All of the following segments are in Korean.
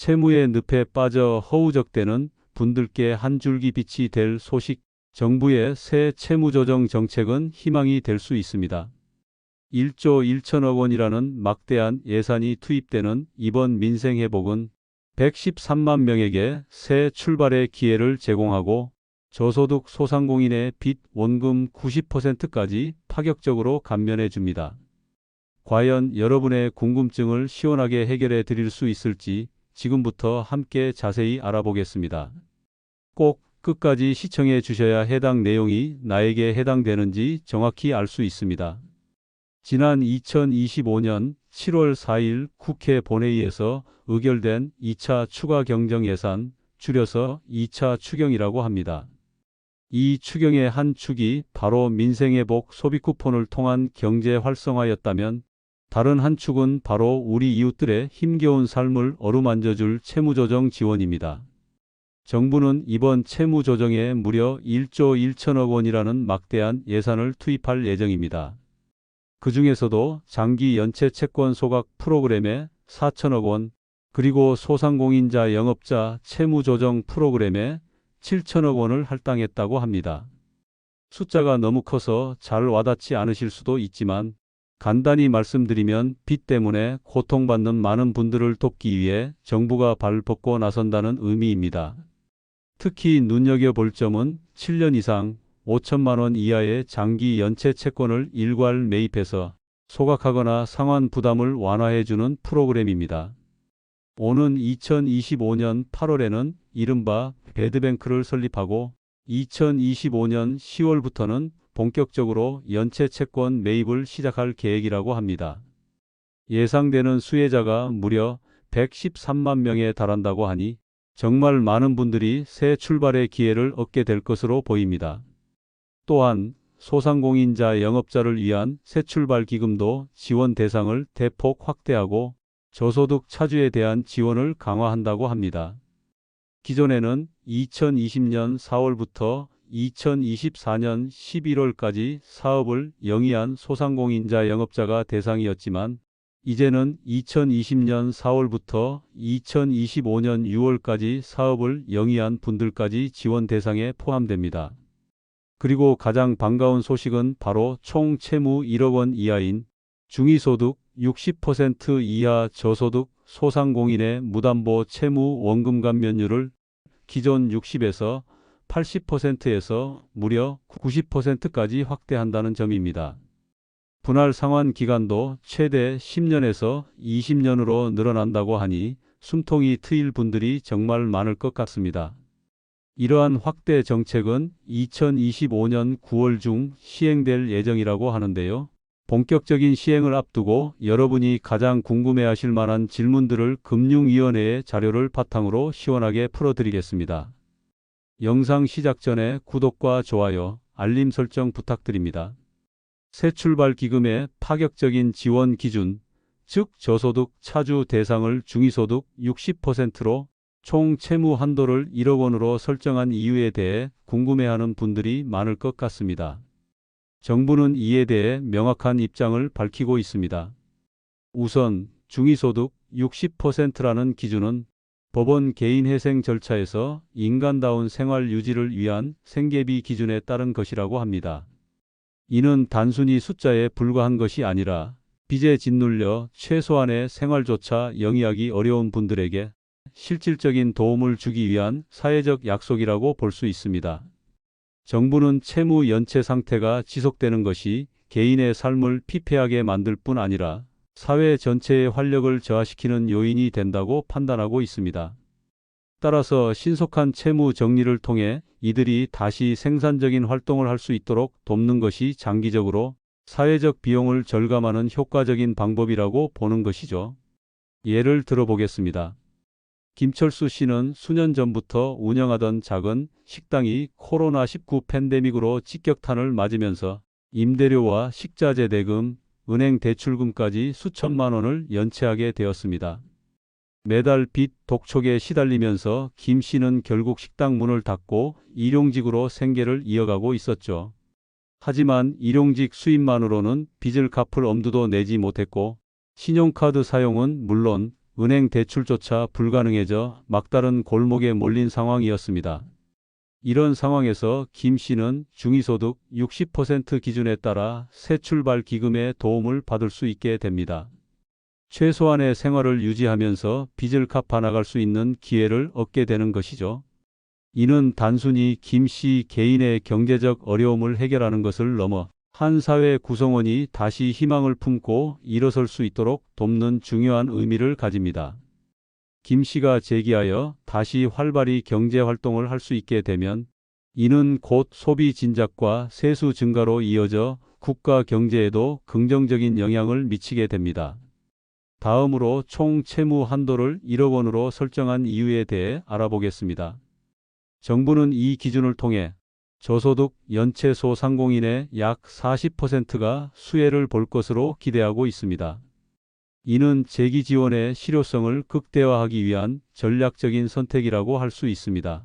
채무의 늪에 빠져 허우적대는 분들께 한 줄기 빛이 될 소식, 정부의 새 채무조정 정책은 희망이 될 수 있습니다. 1조 1천억 원이라는 막대한 예산이 투입되는 이번 민생회복은 113만 명에게 새 출발의 기회를 제공하고 저소득 소상공인의 빚 원금 90%까지 파격적으로 감면해 줍니다. 과연 여러분의 궁금증을 시원하게 해결해 드릴 수 있을지 지금부터 함께 자세히 알아보겠습니다. 꼭 끝까지 시청해 주셔야 해당 내용이 나에게 해당되는지 정확히 알 수 있습니다. 지난 2025년 7월 4일 국회 본회의에서 의결된 2차 추가 경정 예산, 줄여서 2차 추경이라고 합니다. 이 추경의 한 축이 바로 민생회복 소비 쿠폰을 통한 경제 활성화였다면 다른 한 축은 바로 우리 이웃들의 힘겨운 삶을 어루만져줄 채무조정 지원입니다. 정부는 이번 채무조정에 무려 1조 1천억 원이라는 막대한 예산을 투입할 예정입니다. 그 중에서도 장기 연체 채권 소각 프로그램에 4천억 원, 그리고 소상공인자 영업자 채무조정 프로그램에 7천억 원을 할당했다고 합니다. 숫자가 너무 커서 잘 와닿지 않으실 수도 있지만 간단히 말씀드리면 빚 때문에 고통받는 많은 분들을 돕기 위해 정부가 발벗고 나선다는 의미입니다. 특히 눈여겨볼 점은 7년 이상 5천만 원 이하의 장기 연체 채권을 일괄 매입해서 소각하거나 상환 부담을 완화해주는 프로그램입니다. 오는 2025년 8월에는 이른바 배드뱅크를 설립하고 2025년 10월부터는 본격적으로 연체 채권 매입을 시작할 계획이라고 합니다. 예상되는 수혜자가 무려 113만 명에 달한다고 하니 정말 많은 분들이 새 출발의 기회를 얻게 될 것으로 보입니다. 또한 소상공인자 영업자를 위한 새 출발 기금도 지원 대상을 대폭 확대하고 저소득 차주에 대한 지원을 강화한다고 합니다. 기존에는 2020년 4월부터 2024년 11월까지 사업을 영위한 소상공인자 영업자가 대상이었지만 이제는 2020년 4월부터 2025년 6월까지 사업을 영위한 분들까지 지원 대상에 포함됩니다. 그리고 가장 반가운 소식은 바로 총 채무 1억 원 이하인 중위소득 60% 이하 저소득 소상공인의 무담보 채무 원금 감면율을 기존 60에서 80%에서 무려 90%까지 확대한다는 점입니다. 분할 상환 기간도 최대 10년에서 20년으로 늘어난다고 하니 숨통이 트일 분들이 정말 많을 것 같습니다. 이러한 확대 정책은 2025년 9월 중 시행될 예정이라고 하는데요. 본격적인 시행을 앞두고 여러분이 가장 궁금해하실 만한 질문들을 금융위원회의 자료를 바탕으로 시원하게 풀어드리겠습니다. 영상 시작 전에 구독과 좋아요, 알림 설정 부탁드립니다. 새 출발 기금의 파격적인 지원 기준, 즉 저소득 차주 대상을 중위소득 60%로 총 채무 한도를 1억 원으로 설정한 이유에 대해 궁금해하는 분들이 많을 것 같습니다. 정부는 이에 대해 명확한 입장을 밝히고 있습니다. 우선 중위소득 60%라는 기준은 법원 개인회생 절차에서 인간다운 생활 유지를 위한 생계비 기준에 따른 것이라고 합니다. 이는 단순히 숫자에 불과한 것이 아니라 빚에 짓눌려 최소한의 생활조차 영위하기 어려운 분들에게 실질적인 도움을 주기 위한 사회적 약속이라고 볼 수 있습니다. 정부는 채무 연체 상태가 지속되는 것이 개인의 삶을 피폐하게 만들 뿐 아니라 사회 전체의 활력을 저하시키는 요인이 된다고 판단하고 있습니다. 따라서 신속한 채무 정리를 통해 이들이 다시 생산적인 활동을 할 수 있도록 돕는 것이 장기적으로 사회적 비용을 절감하는 효과적인 방법이라고 보는 것이죠. 예를 들어보겠습니다. 김철수 씨는 수년 전부터 운영하던 작은 식당이 코로나19 팬데믹으로 직격탄을 맞으면서 임대료와 식자재 대금, 은행 대출금까지 수천만 원을 연체하게 되었습니다. 매달 빚 독촉에 시달리면서 김 씨는 결국 식당 문을 닫고 일용직으로 생계를 이어가고 있었죠. 하지만 일용직 수입만으로는 빚을 갚을 엄두도 내지 못했고 신용카드 사용은 물론 은행 대출조차 불가능해져 막다른 골목에 몰린 상황이었습니다. 이런 상황에서 김 씨는 중위소득 60% 기준에 따라 새 출발 기금의 도움을 받을 수 있게 됩니다. 최소한의 생활을 유지하면서 빚을 갚아 나갈 수 있는 기회를 얻게 되는 것이죠. 이는 단순히 김 씨 개인의 경제적 어려움을 해결하는 것을 넘어 한 사회 구성원이 다시 희망을 품고 일어설 수 있도록 돕는 중요한 의미를 가집니다. 김 씨가 재기하여 다시 활발히 경제 활동을 할 수 있게 되면 이는 곧 소비 진작과 세수 증가로 이어져 국가 경제에도 긍정적인 영향을 미치게 됩니다. 다음으로 총 채무 한도를 1억 원으로 설정한 이유에 대해 알아보겠습니다. 정부는 이 기준을 통해 저소득 연체 소상공인의 약 40%가 수혜를 볼 것으로 기대하고 있습니다. 이는 재기 지원의 실효성을 극대화하기 위한 전략적인 선택이라고 할 수 있습니다.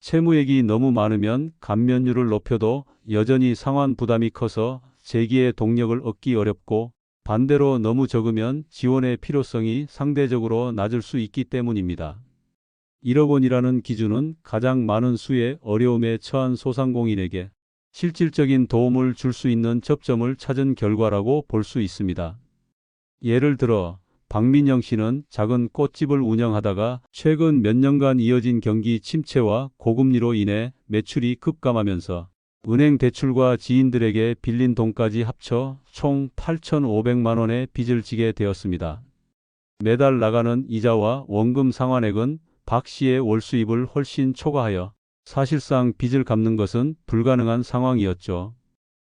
채무액이 너무 많으면 감면율을 높여도 여전히 상환 부담이 커서 재기의 동력을 얻기 어렵고 반대로 너무 적으면 지원의 필요성이 상대적으로 낮을 수 있기 때문입니다. 1억 원이라는 기준은 가장 많은 수의 어려움에 처한 소상공인에게 실질적인 도움을 줄 수 있는 접점을 찾은 결과라고 볼 수 있습니다. 예를 들어 박민영 씨는 작은 꽃집을 운영하다가 최근 몇 년간 이어진 경기 침체와 고금리로 인해 매출이 급감하면서 은행 대출과 지인들에게 빌린 돈까지 합쳐 총 8,500만 원의 빚을 지게 되었습니다. 매달 나가는 이자와 원금 상환액은 박 씨의 월 수입을 훨씬 초과하여 사실상 빚을 갚는 것은 불가능한 상황이었죠.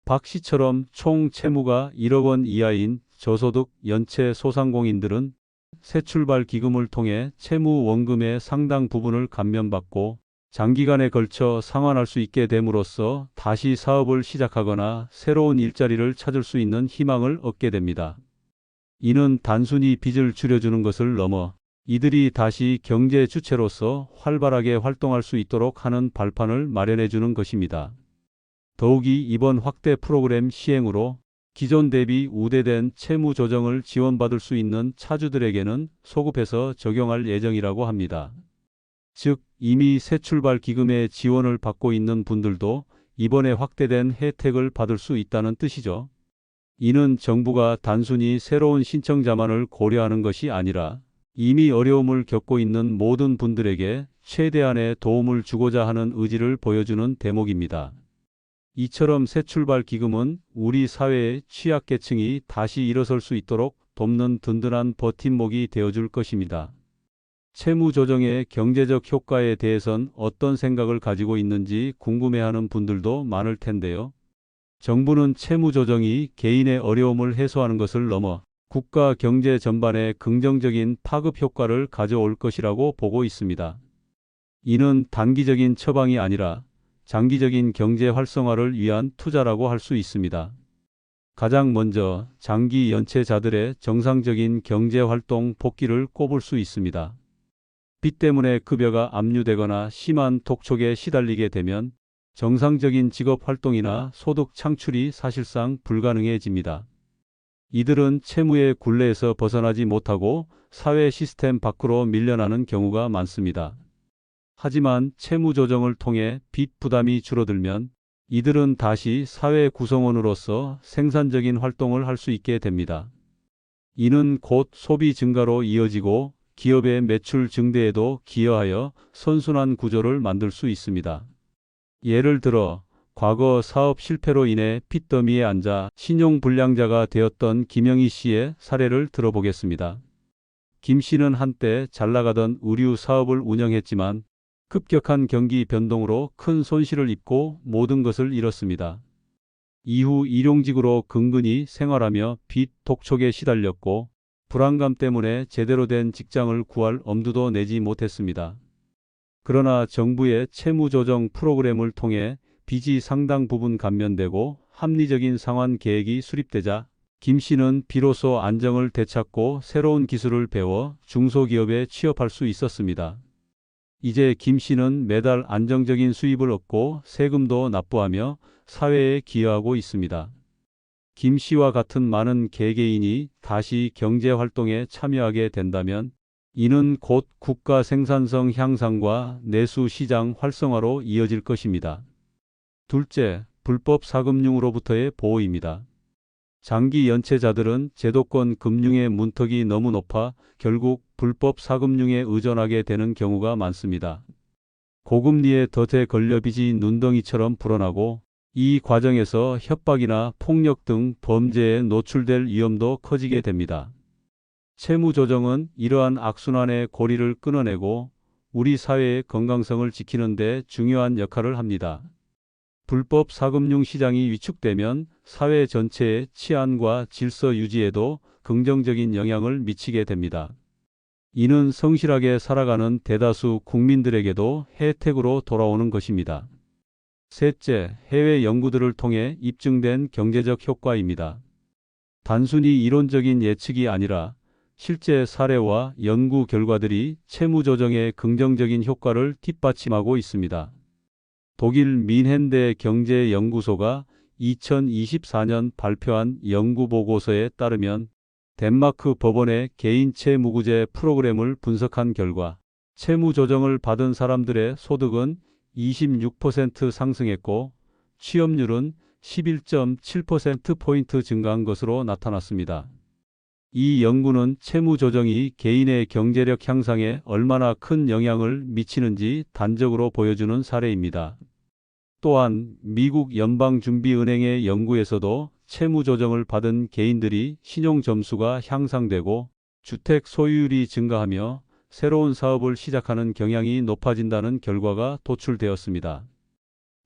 박 씨처럼 총 채무가 1억 원 이하인 저소득 연체 소상공인들은 새 출발 기금을 통해 채무 원금의 상당 부분을 감면받고 장기간에 걸쳐 상환할 수 있게 됨으로써 다시 사업을 시작하거나 새로운 일자리를 찾을 수 있는 희망을 얻게 됩니다. 이는 단순히 빚을 줄여주는 것을 넘어 이들이 다시 경제 주체로서 활발하게 활동할 수 있도록 하는 발판을 마련해 주는 것입니다. 더욱이 이번 확대 프로그램 시행으로 기존 대비 우대된 채무 조정을 지원받을 수 있는 차주들에게는 소급해서 적용할 예정이라고 합니다. 즉, 이미 새 출발 기금의 지원을 받고 있는 분들도 이번에 확대된 혜택을 받을 수 있다는 뜻이죠. 이는 정부가 단순히 새로운 신청자만을 고려하는 것이 아니라 이미 어려움을 겪고 있는 모든 분들에게 최대한의 도움을 주고자 하는 의지를 보여주는 대목입니다. 이처럼 새 출발 기금은 우리 사회의 취약계층이 다시 일어설 수 있도록 돕는 든든한 버팀목이 되어줄 것입니다. 채무 조정의 경제적 효과에 대해선 어떤 생각을 가지고 있는지 궁금해하는 분들도 많을 텐데요. 정부는 채무 조정이 개인의 어려움을 해소하는 것을 넘어 국가 경제 전반에 긍정적인 파급 효과를 가져올 것이라고 보고 있습니다. 이는 단기적인 처방이 아니라 장기적인 경제 활성화를 위한 투자라고 할 수 있습니다. 가장 먼저 장기 연체자들의 정상적인 경제 활동 복귀를 꼽을 수 있습니다. 빚 때문에 급여가 압류되거나 심한 독촉에 시달리게 되면 정상적인 직업 활동이나 소득 창출이 사실상 불가능해집니다. 이들은 채무의 굴레에서 벗어나지 못하고 사회 시스템 밖으로 밀려나는 경우가 많습니다. 하지만 채무 조정을 통해 빚 부담이 줄어들면 이들은 다시 사회 구성원으로서 생산적인 활동을 할 수 있게 됩니다. 이는 곧 소비 증가로 이어지고 기업의 매출 증대에도 기여하여 선순환 구조를 만들 수 있습니다. 예를 들어 과거 사업 실패로 인해 빚더미에 앉아 신용 불량자가 되었던 김영희 씨의 사례를 들어보겠습니다. 김 씨는 한때 잘 나가던 의류 사업을 운영했지만 급격한 경기 변동으로 큰 손실을 입고 모든 것을 잃었습니다. 이후 일용직으로 근근히 생활하며 빚 독촉에 시달렸고 불안감 때문에 제대로 된 직장을 구할 엄두도 내지 못했습니다. 그러나 정부의 채무조정 프로그램을 통해 빚이 상당 부분 감면되고 합리적인 상환 계획이 수립되자 김 씨는 비로소 안정을 되찾고 새로운 기술을 배워 중소기업에 취업할 수 있었습니다. 이제 김 씨는 매달 안정적인 수입을 얻고 세금도 납부하며 사회에 기여하고 있습니다. 김 씨와 같은 많은 개개인이 다시 경제 활동에 참여하게 된다면 이는 곧 국가 생산성 향상과 내수 시장 활성화로 이어질 것입니다. 둘째, 불법 사금융으로부터의 보호입니다. 장기 연체자들은 제도권 금융의 문턱이 너무 높아 결국 불법 사금융에 의존하게 되는 경우가 많습니다. 고금리에 덫에 걸려 빚이 눈덩이처럼 불어나고 이 과정에서 협박이나 폭력 등 범죄에 노출될 위험도 커지게 됩니다. 채무 조정은 이러한 악순환의 고리를 끊어내고 우리 사회의 건강성을 지키는 데 중요한 역할을 합니다. 불법 사금융 시장이 위축되면 사회 전체의 치안과 질서 유지에도 긍정적인 영향을 미치게 됩니다. 이는 성실하게 살아가는 대다수 국민들에게도 혜택으로 돌아오는 것입니다. 셋째, 해외 연구들을 통해 입증된 경제적 효과입니다. 단순히 이론적인 예측이 아니라 실제 사례와 연구 결과들이 채무 조정의 긍정적인 효과를 뒷받침하고 있습니다. 독일 민헨대 경제연구소가 2024년 발표한 연구 보고서에 따르면 덴마크 법원의 개인 채무구제 프로그램을 분석한 결과 채무 조정을 받은 사람들의 소득은 26% 상승했고 취업률은 11.7%포인트 증가한 것으로 나타났습니다. 이 연구는 채무 조정이 개인의 경제력 향상에 얼마나 큰 영향을 미치는지 단적으로 보여주는 사례입니다. 또한 미국 연방준비은행의 연구에서도 채무 조정을 받은 개인들이 신용 점수가 향상되고 주택 소유율이 증가하며 새로운 사업을 시작하는 경향이 높아진다는 결과가 도출되었습니다.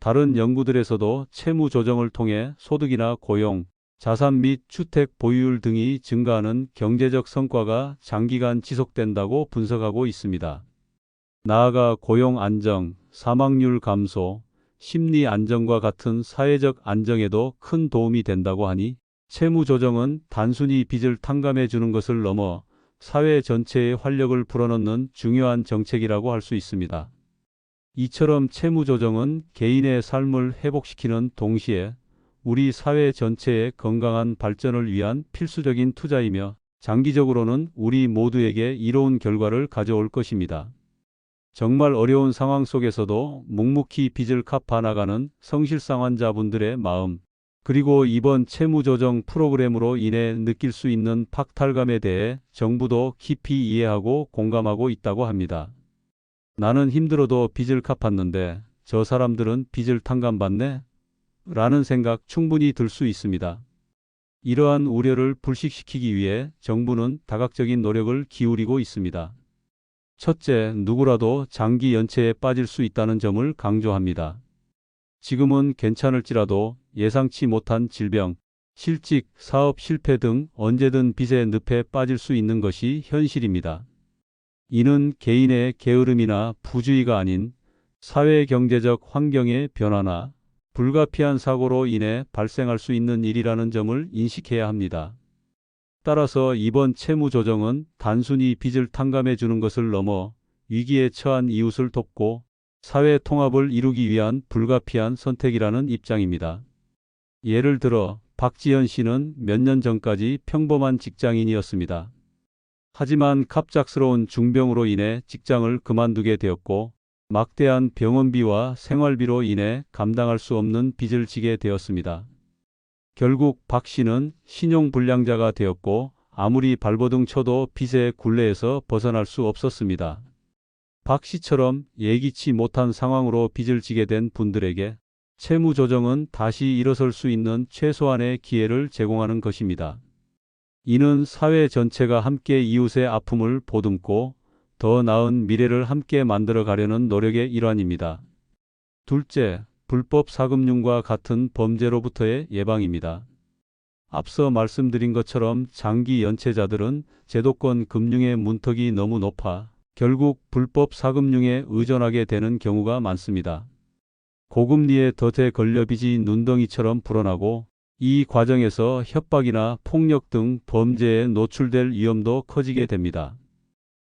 다른 연구들에서도 채무 조정을 통해 소득이나 고용, 자산 및 주택 보유율 등이 증가하는 경제적 성과가 장기간 지속된다고 분석하고 있습니다. 나아가 고용 안정, 사망률 감소, 심리 안정과 같은 사회적 안정에도 큰 도움이 된다고 하니 채무 조정은 단순히 빚을 탕감해 주는 것을 넘어 사회 전체의 활력을 불어넣는 중요한 정책이라고 할 수 있습니다. 이처럼 채무 조정은 개인의 삶을 회복시키는 동시에 우리 사회 전체의 건강한 발전을 위한 필수적인 투자이며 장기적으로는 우리 모두에게 이로운 결과를 가져올 것입니다. 정말 어려운 상황 속에서도 묵묵히 빚을 갚아 나가는 성실상 환자분들의 마음, 그리고 이번 채무조정 프로그램으로 인해 느낄 수 있는 박탈감에 대해 정부도 깊이 이해하고 공감하고 있다고 합니다. 나는 힘들어도 빚을 갚았는데 저 사람들은 빚을 탕감받네? 라는 생각 충분히 들 수 있습니다. 이러한 우려를 불식시키기 위해 정부는 다각적인 노력을 기울이고 있습니다. 첫째, 누구라도 장기 연체에 빠질 수 있다는 점을 강조합니다. 지금은 괜찮을지라도 예상치 못한 질병, 실직, 사업 실패 등 언제든 빚의 늪에 빠질 수 있는 것이 현실입니다. 이는 개인의 게으름이나 부주의가 아닌 사회 경제적 환경의 변화나 불가피한 사고로 인해 발생할 수 있는 일이라는 점을 인식해야 합니다. 따라서 이번 채무 조정은 단순히 빚을 탕감해 주는 것을 넘어 위기에 처한 이웃을 돕고 사회 통합을 이루기 위한 불가피한 선택이라는 입장입니다. 예를 들어 박지현 씨는 몇 년 전까지 평범한 직장인이었습니다. 하지만 갑작스러운 중병으로 인해 직장을 그만두게 되었고 막대한 병원비와 생활비로 인해 감당할 수 없는 빚을 지게 되었습니다. 결국 박 씨는 신용불량자가 되었고 아무리 발버둥 쳐도 빚의 굴레에서 벗어날 수 없었습니다. 박 씨처럼 예기치 못한 상황으로 빚을 지게 된 분들에게 채무 조정은 다시 일어설 수 있는 최소한의 기회를 제공하는 것입니다. 이는 사회 전체가 함께 이웃의 아픔을 보듬고 더 나은 미래를 함께 만들어 가려는 노력의 일환입니다. 둘째, 불법 사금융과 같은 범죄로부터의 예방입니다. 앞서 말씀드린 것처럼 장기 연체자들은 제도권 금융의 문턱이 너무 높아 결국 불법 사금융에 의존하게 되는 경우가 많습니다. 고금리에 덫에 걸려 빚이 눈덩이처럼 불어나고 이 과정에서 협박이나 폭력 등 범죄에 노출될 위험도 커지게 됩니다.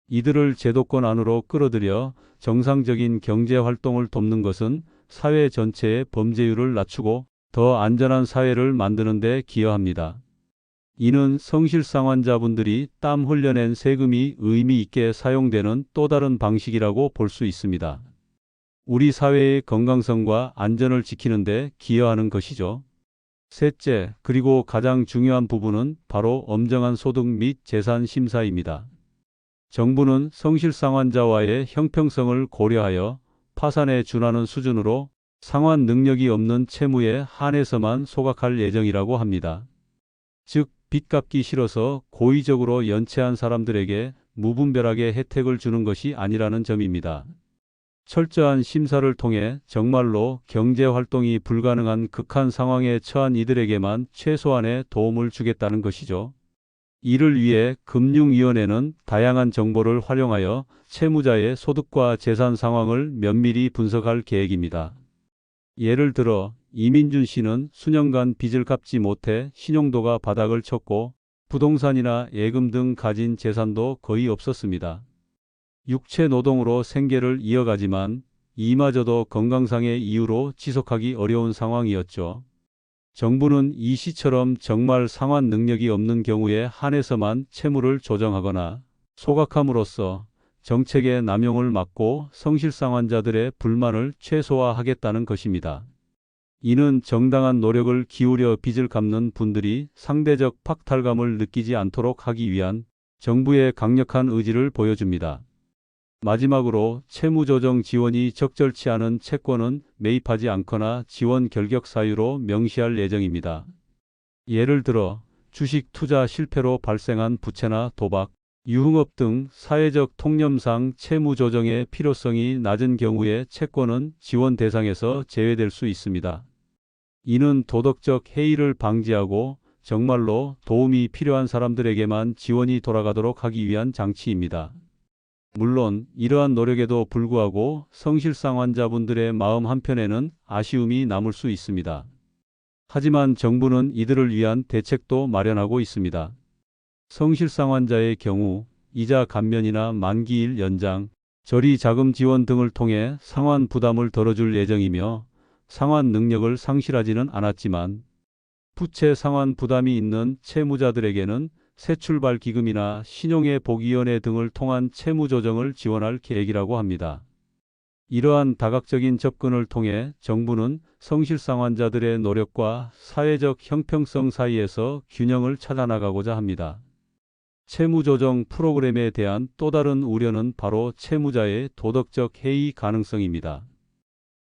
이들을 제도권 안으로 끌어들여 정상적인 경제 활동을 돕는 것은 사회 전체의 범죄율을 낮추고 더 안전한 사회를 만드는 데 기여합니다. 이는 성실상 환자분들이 땀 흘려낸 세금이 의미 있게 사용되는 또 다른 방식이라고 볼 수 있습니다. 우리 사회의 건강성과 안전을 지키는 데 기여하는 것이죠. 셋째, 그리고 가장 중요한 부분은 바로 엄정한 소득 및 재산 심사입니다. 정부는 성실상 환자와의 형평성을 고려하여 파산에 준하는 수준으로 상환 능력이 없는 채무에 한해서만 소각할 예정이라고 합니다. 즉, 빚 갚기 싫어서 고의적으로 연체한 사람들에게 무분별하게 혜택을 주는 것이 아니라는 점입니다. 철저한 심사를 통해 정말로 경제 활동이 불가능한 극한 상황에 처한 이들에게만 최소한의 도움을 주겠다는 것이죠. 이를 위해 금융위원회는 다양한 정보를 활용하여 채무자의 소득과 재산 상황을 면밀히 분석할 계획입니다. 예를 들어 이민준 씨는 수년간 빚을 갚지 못해 신용도가 바닥을 쳤고 부동산이나 예금 등 가진 재산도 거의 없었습니다. 육체 노동으로 생계를 이어가지만 이마저도 건강상의 이유로 지속하기 어려운 상황이었죠. 정부는 이 시처럼 정말 상환 능력이 없는 경우에 한해서만 채무를 조정하거나 소각함으로써 정책의 남용을 막고 성실상환자들의 불만을 최소화하겠다는 것입니다. 이는 정당한 노력을 기울여 빚을 갚는 분들이 상대적 박탈감을 느끼지 않도록 하기 위한 정부의 강력한 의지를 보여줍니다. 마지막으로 채무조정 지원이 적절치 않은 채권은 매입하지 않거나 지원 결격 사유로 명시할 예정입니다. 예를 들어 주식 투자 실패로 발생한 부채나 도박, 유흥업 등 사회적 통념상 채무 조정의 필요성이 낮은 경우에 채권은 지원 대상에서 제외될 수 있습니다. 이는 도덕적 해이를 방지하고 정말로 도움이 필요한 사람들에게만 지원이 돌아가도록 하기 위한 장치입니다. 물론 이러한 노력에도 불구하고 성실상 환자분들의 마음 한편에는 아쉬움이 남을 수 있습니다. 하지만 정부는 이들을 위한 대책도 마련하고 있습니다. 성실상 환자의 경우 이자 감면이나 만기일 연장, 저리 자금 지원 등을 통해 상환 부담을 덜어줄 예정이며 상환 능력을 상실하지는 않았지만 부채 상환 부담이 있는 채무자들에게는 새출발 기금이나 신용의 복위원회 등을 통한 채무 조정을 지원할 계획이라고 합니다. 이러한 다각적인 접근을 통해 정부는 성실상 환자들의 노력과 사회적 형평성 사이에서 균형을 찾아나가고자 합니다. 채무 조정 프로그램에 대한 또 다른 우려는 바로 채무자의 도덕적 해이 가능성입니다.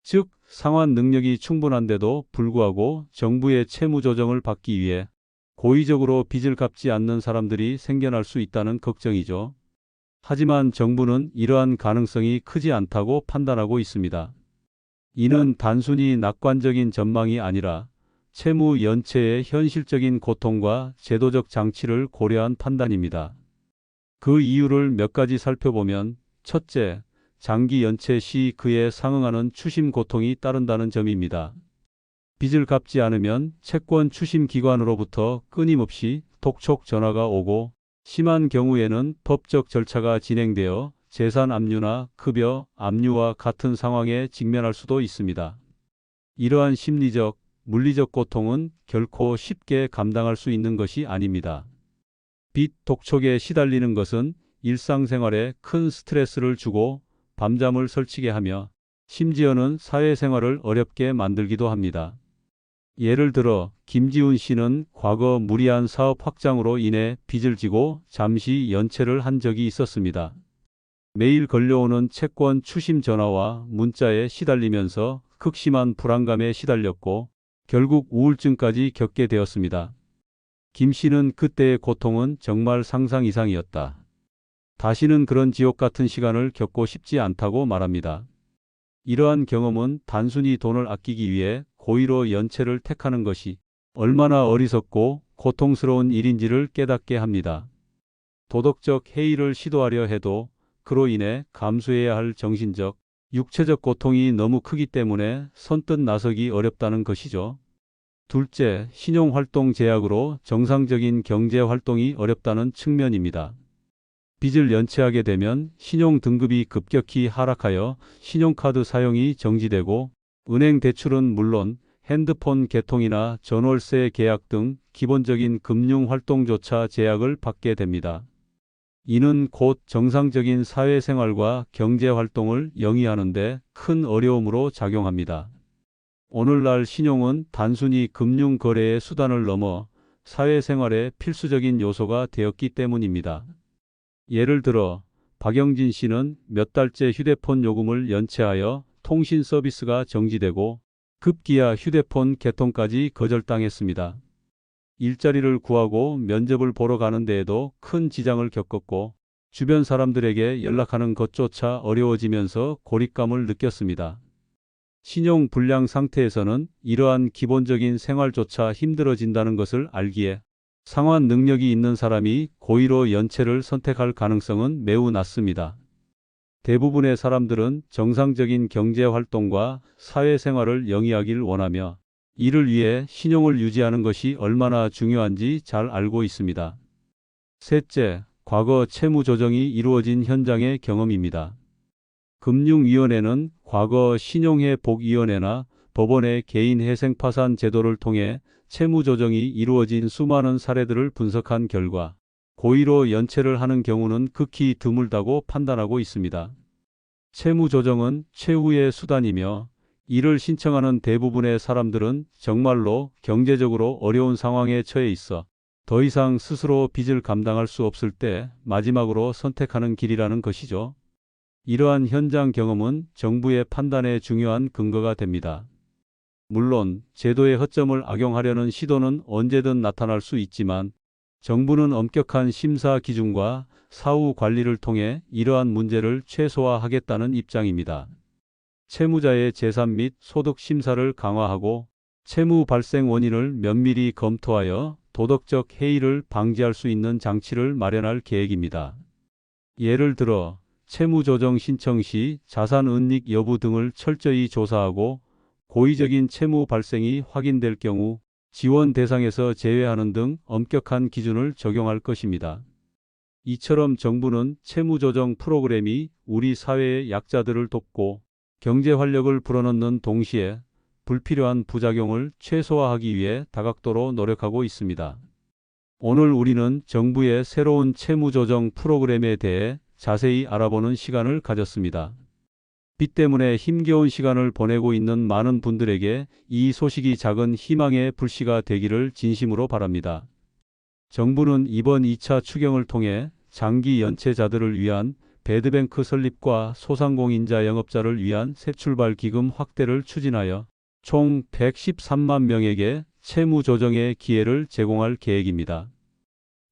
즉, 상환 능력이 충분한데도 불구하고 정부의 채무 조정을 받기 위해 고의적으로 빚을 갚지 않는 사람들이 생겨날 수 있다는 걱정이죠. 하지만 정부는 이러한 가능성이 크지 않다고 판단하고 있습니다. 이는 단순히 낙관적인 전망이 아니라 채무 연체의 현실적인 고통과 제도적 장치를 고려한 판단입니다. 그 이유를 몇 가지 살펴보면 첫째, 장기 연체 시 그에 상응하는 추심 고통이 따른다는 점입니다. 빚을 갚지 않으면 채권 추심 기관으로부터 끊임없이 독촉 전화가 오고 심한 경우에는 법적 절차가 진행되어 재산 압류나 급여 압류와 같은 상황에 직면할 수도 있습니다. 이러한 심리적, 물리적 고통은 결코 쉽게 감당할 수 있는 것이 아닙니다. 빚 독촉에 시달리는 것은 일상생활에 큰 스트레스를 주고 밤잠을 설치게 하며 심지어는 사회생활을 어렵게 만들기도 합니다. 예를 들어 김지훈 씨는 과거 무리한 사업 확장으로 인해 빚을 지고 잠시 연체를 한 적이 있었습니다. 매일 걸려오는 채권 추심 전화와 문자에 시달리면서 극심한 불안감에 시달렸고 결국 우울증까지 겪게 되었습니다. 김 씨는 그때의 고통은 정말 상상 이상이었다. 다시는 그런 지옥 같은 시간을 겪고 싶지 않다고 말합니다. 이러한 경험은 단순히 돈을 아끼기 위해 고의로 연체를 택하는 것이 얼마나 어리석고 고통스러운 일인지를 깨닫게 합니다. 도덕적 해이를 시도하려 해도 그로 인해 감수해야 할 정신적, 육체적 고통이 너무 크기 때문에 선뜻 나서기 어렵다는 것이죠. 둘째, 신용활동 제약으로 정상적인 경제 활동이 어렵다는 측면입니다. 빚을 연체하게 되면 신용 등급이 급격히 하락하여 신용카드 사용이 정지되고 은행 대출은 물론 핸드폰 개통이나 전월세 계약 등 기본적인 금융 활동조차 제약을 받게 됩니다. 이는 곧 정상적인 사회생활과 경제 활동을 영위하는데 큰 어려움으로 작용합니다. 오늘날 신용은 단순히 금융 거래의 수단을 넘어 사회생활의 필수적인 요소가 되었기 때문입니다. 예를 들어 박영진 씨는 몇 달째 휴대폰 요금을 연체하여 통신 서비스가 정지되고 급기야 휴대폰 개통까지 거절당했습니다. 일자리를 구하고 면접을 보러 가는 데에도 큰 지장을 겪었고 주변 사람들에게 연락하는 것조차 어려워지면서 고립감을 느꼈습니다. 신용 불량 상태에서는 이러한 기본적인 생활조차 힘들어진다는 것을 알기에 상환 능력이 있는 사람이 고의로 연체를 선택할 가능성은 매우 낮습니다. 대부분의 사람들은 정상적인 경제 활동과 사회생활을 영위하길 원하며 이를 위해 신용을 유지하는 것이 얼마나 중요한지 잘 알고 있습니다. 셋째, 과거 채무 조정이 이루어진 현장의 경험입니다. 금융위원회는 과거 신용회복위원회나 법원의 개인회생파산 제도를 통해 채무 조정이 이루어진 수많은 사례들을 분석한 결과 고의로 연체를 하는 경우는 극히 드물다고 판단하고 있습니다. 채무 조정은 최후의 수단이며 이를 신청하는 대부분의 사람들은 정말로 경제적으로 어려운 상황에 처해 있어 더 이상 스스로 빚을 감당할 수 없을 때 마지막으로 선택하는 길이라는 것이죠. 이러한 현장 경험은 정부의 판단에 중요한 근거가 됩니다. 물론 제도의 허점을 악용하려는 시도는 언제든 나타날 수 있지만 정부는 엄격한 심사 기준과 사후 관리를 통해 이러한 문제를 최소화하겠다는 입장입니다. 채무자의 재산 및 소득 심사를 강화하고 채무 발생 원인을 면밀히 검토하여 도덕적 해이를 방지할 수 있는 장치를 마련할 계획입니다. 예를 들어 채무 조정 신청 시 자산 은닉 여부 등을 철저히 조사하고 고의적인 채무 발생이 확인될 경우 지원 대상에서 제외하는 등 엄격한 기준을 적용할 것입니다. 이처럼 정부는 채무 조정 프로그램이 우리 사회의 약자들을 돕고 경제 활력을 불어넣는 동시에 불필요한 부작용을 최소화하기 위해 다각도로 노력하고 있습니다. 오늘 우리는 정부의 새로운 채무 조정 프로그램에 대해 자세히 알아보는 시간을 가졌습니다. 빚 때문에 힘겨운 시간을 보내고 있는 많은 분들에게 이 소식이 작은 희망의 불씨가 되기를 진심으로 바랍니다. 정부는 이번 2차 추경을 통해 장기 연체자들을 위한 배드뱅크 설립과 소상공인자 영업자를 위한 새출발 기금 확대를 추진하여 총 113만 명에게 채무 조정의 기회를 제공할 계획입니다.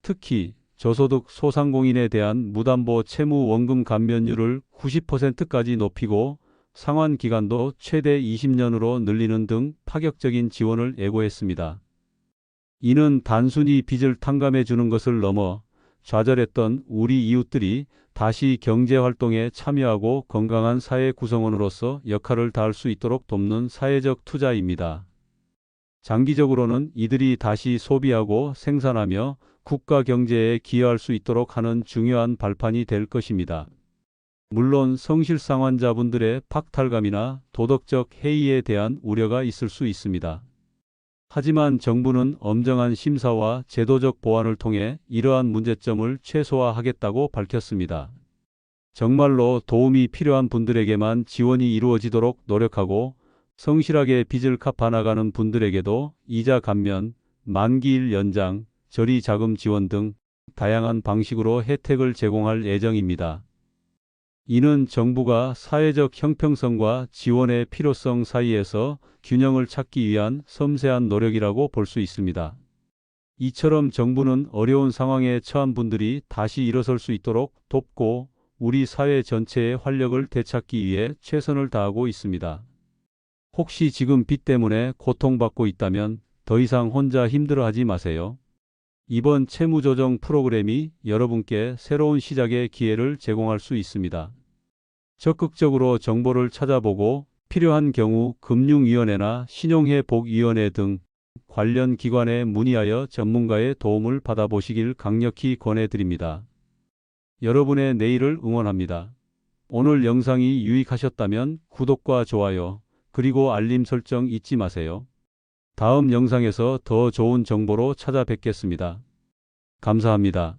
특히 저소득 소상공인에 대한 무담보 채무 원금 감면율을 90%까지 높이고 상환 기간도 최대 20년으로 늘리는 등 파격적인 지원을 예고했습니다. 이는 단순히 빚을 탕감해 주는 것을 넘어 좌절했던 우리 이웃들이 다시 경제 활동에 참여하고 건강한 사회 구성원으로서 역할을 다할 수 있도록 돕는 사회적 투자입니다. 장기적으로는 이들이 다시 소비하고 생산하며 국가 경제에 기여할 수 있도록 하는 중요한 발판이 될 것입니다. 물론 성실상 환자분들의 박탈감이나 도덕적 해이에 대한 우려가 있을 수 있습니다. 하지만 정부는 엄정한 심사와 제도적 보완을 통해 이러한 문제점을 최소화하겠다고 밝혔습니다. 정말로 도움이 필요한 분들에게만 지원이 이루어지도록 노력하고 성실하게 빚을 갚아 나가는 분들에게도 이자 감면, 만기일 연장, 저리 자금 지원 등 다양한 방식으로 혜택을 제공할 예정입니다. 이는 정부가 사회적 형평성과 지원의 필요성 사이에서 균형을 찾기 위한 섬세한 노력이라고 볼 수 있습니다. 이처럼 정부는 어려운 상황에 처한 분들이 다시 일어설 수 있도록 돕고 우리 사회 전체의 활력을 되찾기 위해 최선을 다하고 있습니다. 혹시 지금 빚 때문에 고통받고 있다면 더 이상 혼자 힘들어하지 마세요. 이번 채무조정 프로그램이 여러분께 새로운 시작의 기회를 제공할 수 있습니다. 적극적으로 정보를 찾아보고 필요한 경우 금융위원회나 신용회복위원회 등 관련 기관에 문의하여 전문가의 도움을 받아보시길 강력히 권해드립니다. 여러분의 내일을 응원합니다. 오늘 영상이 유익하셨다면 구독과 좋아요, 그리고 알림 설정 잊지 마세요. 다음 영상에서 더 좋은 정보로 찾아뵙겠습니다. 감사합니다.